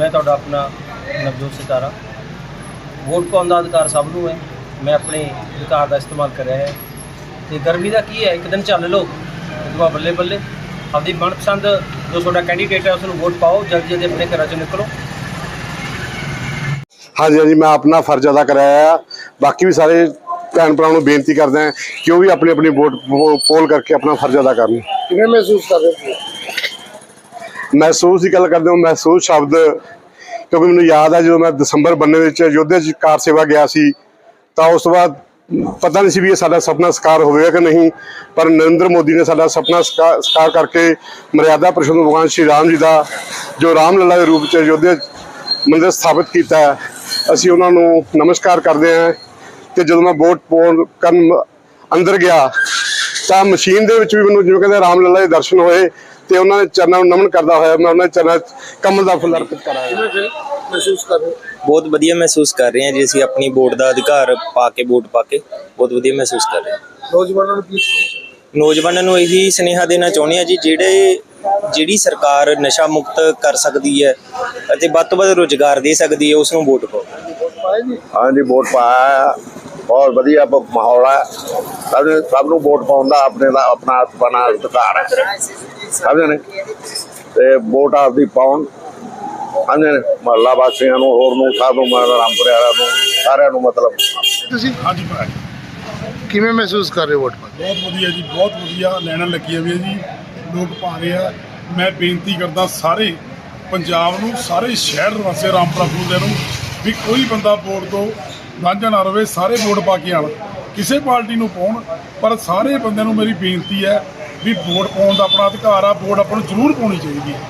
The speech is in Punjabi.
ਮੈਂ ਤੁਹਾਡਾ ਆਪਣਾ ਨਵਜੋਤ ਸਿਤਾਰਾ। ਵੋਟ ਪਾਉਣ ਦਾ ਅਧਿਕਾਰ ਸਭ ਨੂੰ ਹੈ। ਮੈਂ ਆਪਣੇ ਅਧਿਕਾਰ ਦਾ ਇਸਤੇਮਾਲ ਕਰ ਰਿਹਾ ਹਾਂ। ਤੇ ਗਰਮੀ ਦਾ ਕੀ ਹੈ? ਇੱਕ ਦਿਨ ਚੱਲ ਲਓ ਤੋਂ ਬਾਅਦ ਬੱਲੇ ਬੱਲੇ। ਆਪਦੀ ਮਨਪਸੰਦ ਜੋ ਤੁਹਾਡਾ ਕੈਂਡੀਡੇਟ ਹੈ ਉਸ ਨੂੰ ਵੋਟ ਪਾਓ। ਜਲਦੀ ਜਲਦੀ ਆਪਣੇ ਘਰਾਂ ਚੋਂ ਨਿਕਲੋ। ਹਾਂਜੀ ਹਾਂਜੀ ਮੈਂ ਆਪਣਾ ਫਰਜ਼ ਅਦਾ ਕਰਾਇਆ ਬਾਕੀ ਵੀ ਸਾਰੇ ਭੈਣ ਭਰਾਵਾਂ ਨੂੰ ਬੇਨਤੀ ਕਰਦਾ ਹਾਂ ਕਿ ਉਹ ਵੀ ਆਪਣੀ ਆਪਣੀ ਵੋਟ ਪੋਲ ਕਰਕੇ ਆਪਣਾ ਫਰਜ਼ ਅਦਾ ਕਰਨ। ਕਿਵੇਂ ਮਹਿਸੂਸ ਕਰ ਰਹੇ ਹੋ? ਮਹਿਸੂਸ ਦੀ ਗੱਲ ਕਰਦੇ ਹਾਂ ਮਹਿਸੂਸ ਸ਼ਬਦ, ਕਿਉਂਕਿ ਮੈਨੂੰ ਯਾਦ ਹੈ ਜਦੋਂ ਮੈਂ ਦਸੰਬਰ ਬੰਨੇ ਵਿੱਚ ਯੋਧੇ ਚ ਕਾਰ ਸੇਵਾ ਗਿਆ ਸੀ, ਤਾਂ ਉਸ ਤੋਂ ਬਾਅਦ ਪਤਾ ਨਹੀਂ ਸੀ ਵੀ ਇਹ ਸਾਡਾ ਸੁਪਨਾ ਸਾਕਾਰ ਹੋਵੇਗਾ ਕਿ ਨਹੀਂ, ਪਰ ਨਰਿੰਦਰ ਮੋਦੀ ਨੇ ਸਾਡਾ ਸੁਪਨਾ ਸਾਕਾ- ਸਾਕਾਰ ਕਰਕੇ ਮਰਿਆਦਾ ਪੁਰਸ਼ੋਤਮ ਭਗਵਾਨ ਸ਼੍ਰੀ ਰਾਮ ਜੀ ਦਾ, ਜੋ ਰਾਮ ਲਲਾ ਦੇ ਰੂਪ ਚ ਯੋਧੇ ਮੰਦਿਰ ਸਥਾਪਿਤ ਕੀਤਾ ਹੈ, ਅਸੀਂ ਉਹਨਾਂ ਨੂੰ ਨਮਸਕਾਰ ਕਰਦੇ ਹਾਂ ਤੇ ਜਦੋਂ ਮੈਂ ਵੋਟ ਪਾਉਣ ਕਰਨ ਅੰਦਰ ਗਿਆ ਤਾਂ ਮਸ਼ੀਨ ਦੇ ਵਿੱਚ ਵੀ ਮੈਨੂੰ ਜਿਵੇਂ ਕਹਿੰਦੇ ਰਾਮ ਲਲਾ ਦੇ ਦਰਸ਼ਨ ਹੋਏ ਤੇ ਉਹਨਾਂ ਦੇ ਚਰਨਾਂ ਨੂੰ ਨਮਨ ਕਰਦਾ ਹੋਇਆ ਮੈਂ ਉਹਨਾਂ ਦੇ ਚਰਨਾਂ 'ਚ ਕਮਲ ਦਾ ਫੁੱਲ ਅਰਪਿਤ ਕਰਾਇਆ। ਮਹਿਸੂਸ ਕਰ ਰਹੇ ਹੋ? ਬਹੁਤ ਵਧੀਆ ਮਹਿਸੂਸ ਕਰ ਰਹੇ ਹਾਂ ਜੀ ਅਸੀਂ ਆਪਣੀ ਵੋਟ ਦਾ ਅਧਿਕਾਰ ਪਾ ਕੇ ਵੋਟ ਪਾ ਕੇ ਬਹੁਤ ਵਧੀਆ ਮਹਿਸੂਸ ਕਰ ਰਹੇ ਹਾਂ। ਨੌਜਵਾਨਾਂ ਨੂੰ ਨੌਜਵਾਨਾਂ ਇਹੀ ਸੁਨੇਹਾ ਦੇਣਾ ਚਾਹੁੰਦੇ ਹਾਂ ਜੀ ਜਿਹੜੇ ਜਿਹੜੀ ਸਰਕਾਰ ਨਸ਼ਾ ਮੁਕਤ ਕਰ ਸਕਦੀ ਹੈ ਅਤੇ ਵੱਧ ਤੋਂ ਵੱਧ ਰੋਜ਼ਗਾਰ ਦੇ ਸਕਦੀ ਹੈ ਉਸ ਨੂੰ ਵੋਟ ਪਾਓ। ਹਾਂਜੀ ਵੋਟ ਪਾਇਆ। ਬਹੁਤ ਵਧੀਆ ਬ- ਮਾਹੌਲ ਹੈ ਸਭ ਨੇ ਸਭ ਨੂੰ ਵੋਟ ਪਾਉਣ ਦਾ ਆਪਣੇ ਦਾ ਆਪਣਾ ਆਪਣਾ ਅਧਿਕਾਰ ਹੈ। ਸਮਝੇ ਨੇ? ਤੇ ਵੋਟ ਆਪਦੀ ਪਾਉਣ। ਸਮਝੇ ਨੇ? ਮਹੱਲਾ ਵਾਸੀਆਂ ਨੂੰ ਹੋਰ ਨੂੰ ਸਭ ਨੂੰ ਮਤਲਬ ਰਾਮਪੁਰੇ ਵਾਲਿਆਂ ਨੂੰ ਸਾਰਿਆਂ ਨੂੰ ਮਤਲਬ। ਤੁਸੀਂ? ਹਾਂਜੀ ਭਾਈ। ਕਿਵੇਂ ਮਹਿਸੂਸ ਕਰ ਰਹੇ ਹੋ ਵੋਟ ਪਾ ਕੇ? ਬਹੁਤ ਵਧੀਆ ਜੀ ਬਹੁਤ ਵਧੀਆ ਲੈਣਾ ਲੱਗੀਆਂ ਵੀ ਜੀ। ਲੋਕ ਪਾ ਰਹੇ ਆ। ਮੈਂ ਬੇਨਤੀ ਕਰਦਾ ਸਾਰੇ ਪੰਜਾਬ ਨੂੰ ਸਾਰੇ ਸ਼ਹਿਰ ਵਾਸੀ ਰਾਮਪੁਰਾ ਫੂਲਦੇ ਨੂੰ ਵੀ ਕੋਈ ਬੰਦਾ ਵੋਟ ਤੋਂ ਵਾਂਝਾ ਨਾ ਰਵੇ, ਸਾਰੇ ਵੋਟ ਪਾ ਕੇ ਆਣ। ਕਿਸੇ ਪਾਰਟੀ ਨੂੰ ਪਾਉਣ, ਪਰ ਸਾਰੇ ਬੰਦਿਆਂ ਨੂੰ ਮੇਰੀ ਬੇਨਤੀ ਹੈ ਵੀ ਵੋਟ ਪਾਉਣ ਦਾ ਆਪਣਾ ਅਧਿਕਾਰ ਆ, ਵੋਟ ਆਪਾਂ ਨੂੰ ਜ਼ਰੂਰ ਪਾਉਣੀ ਚਾਹੀਦੀ ਹੈ।